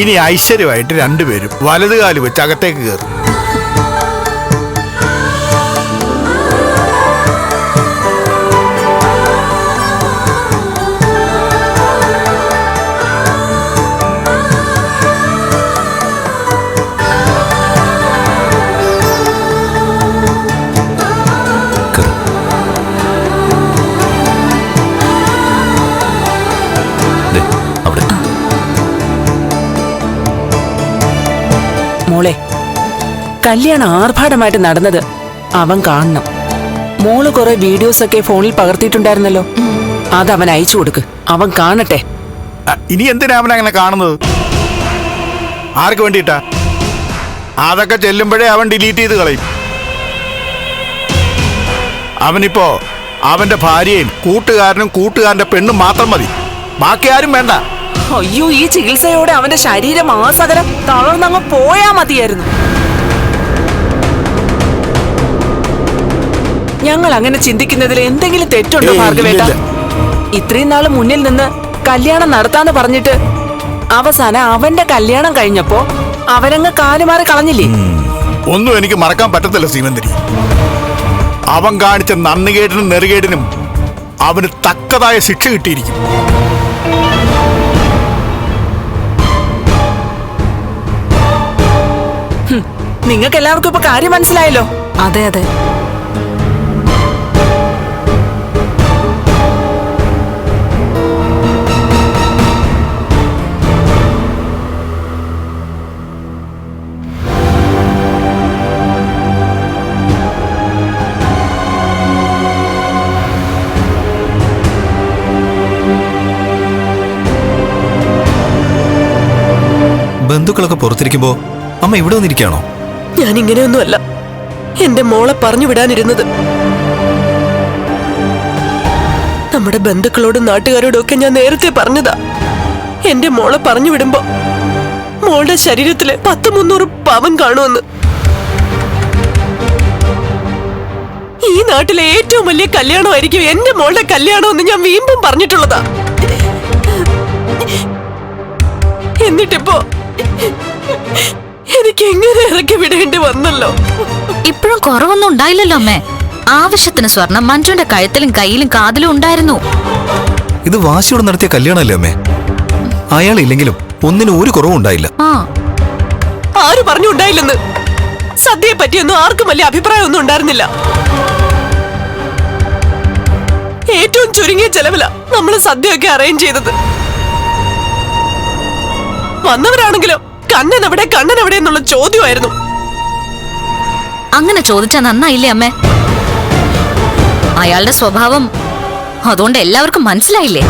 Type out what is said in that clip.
ഇനി ഐശ്വര്യമായിട്ട് രണ്ടുപേരും വലതുകാൽ വെച്ച് അകത്തേക്ക് കയറും. മോളെ. കല്യാണം ആർഭാടമായിട്ട് നടന്നത് അവൻ കാണണം. മോൾ കുറെ വീഡിയോസ് ഒക്കെ ഫോണിൽ പകർത്തിയിട്ടുണ്ടായിരുന്നല്ലോ. അത് അവൻ അയച്ചു കൊടുക്ക്. അവൻ കാണട്ടെ. ഇനി എന്തിനാ അവൻ അങ്ങനെ കാണുന്നത്? ആർക്ക് വേണ്ടിട്ടാ അതൊക്കെ ചെല്ലുമ്പോഴേ അവൻ ഡിലീറ്റ് ചെയ്ത് കളയും. അവനിപ്പോ അവന്റെ ഭാര്യയും കൂട്ടുകാരനും കൂട്ടുകാരന്റെ പെണ്ണും മാത്രം മതി. ബാക്കി ആരും വേണ്ട. അയ്യോ ഈ ചികിത്സയോടെ അവന്റെ ശരീരം ആസകലം തളർന്നങ്ങ് പോയാ മതിയായിരുന്നു. ഞങ്ങൾ അങ്ങനെ ചിന്തിക്കുന്നതിൽ എന്തെങ്കിലും തെറ്റുണ്ടോ ഭാർഗവേട്ട? ഇത്രയും നാൾ മുന്നിൽ നിന്ന് കല്യാണം നടത്താന്ന് പറഞ്ഞിട്ട് അവസാനം അവന്റെ കല്യാണം കഴിഞ്ഞപ്പോ അവനങ്ങ് കാലുമാറി കളഞ്ഞില്ലേ? ഒന്നും എനിക്ക് മറക്കാൻ പറ്റത്തില്ല സീമന്തിരി അവൻ കാണിച്ച നന്ദികേടിനും നെറുകേടിനും അവന് തക്കതായ ശിക്ഷ കിട്ടിയിരിക്കും നിങ്ങൾക്ക് എല്ലാവർക്കും ഇപ്പൊ കാര്യം മനസ്സിലായല്ലോ. അതെ അതെ. ബന്ധുക്കളൊക്കെ പുറത്തിരിക്കുമ്പോ അമ്മ ഇവിടെ വന്നിരിക്കുകയാണോ? ഞാൻ ഇങ്ങനെയൊന്നുമല്ല എന്റെ മോളെ പറഞ്ഞു വിടാനിരുന്നത്. നമ്മുടെ ബന്ധുക്കളോടും നാട്ടുകാരോടും ഒക്കെ ഞാൻ നേരത്തെ പറഞ്ഞതാ. എന്റെ മോളെ പറഞ്ഞു വിടുമ്പോ മോളുടെ ശരീരത്തിൽ പത്ത് മുന്നൂറ് പവൻ കാണുമെന്ന്. ഈ നാട്ടിലെ ഏറ്റവും വലിയ കല്യാണമായിരിക്കും എന്റെ മോളുടെ കല്യാണമെന്ന് ഞാൻ വീമ്പും പറഞ്ഞിട്ടുള്ളതാ. എന്നിട്ടിപ്പോ എനിക്ക് എങ്ങനെ ഇറക്കി വിടേണ്ടി വന്നല്ലോ? ഇപ്പോഴും കുറവൊന്നും ഉണ്ടായില്ലല്ലോ അമ്മേ. ആവശ്യത്തിന് സ്വർണം മഞ്ജുവിന്റെ കഴുത്തിലും കയ്യിലും കാതിലും ഉണ്ടായിരുന്നു. ഇത് വാശിയോട് നടത്തിയ കല്യാണമല്ലേ അമ്മേ? അയാൾ ഇല്ലെങ്കിലും ഒന്നിനും ഒരു കുറവും ഉണ്ടായില്ല. ആ. ആര് പറഞ്ഞു ഉണ്ടായില്ലെന്ന്? സദ്യയെ പറ്റിയൊന്നും ആർക്കും വലിയ അഭിപ്രായമൊന്നും ഉണ്ടായിരുന്നില്ല. ഏറ്റവും ചുരുങ്ങിയ ചെലവില നമ്മൾ സദ്യയൊക്കെ അറേഞ്ച് ചെയ്തത്. വന്നവരാണെങ്കിലോ കണ്ണൻ എവിടെ കണ്ണൻ എവിടെ എന്നുള്ള ചോദ്യമായിരുന്നു. അങ്ങനെ ചോദിച്ചാ നന്നായില്ലേ അമ്മേ? അയാളുടെ സ്വഭാവം അതുകൊണ്ട് എല്ലാവർക്കും മനസ്സിലായില്ലേ?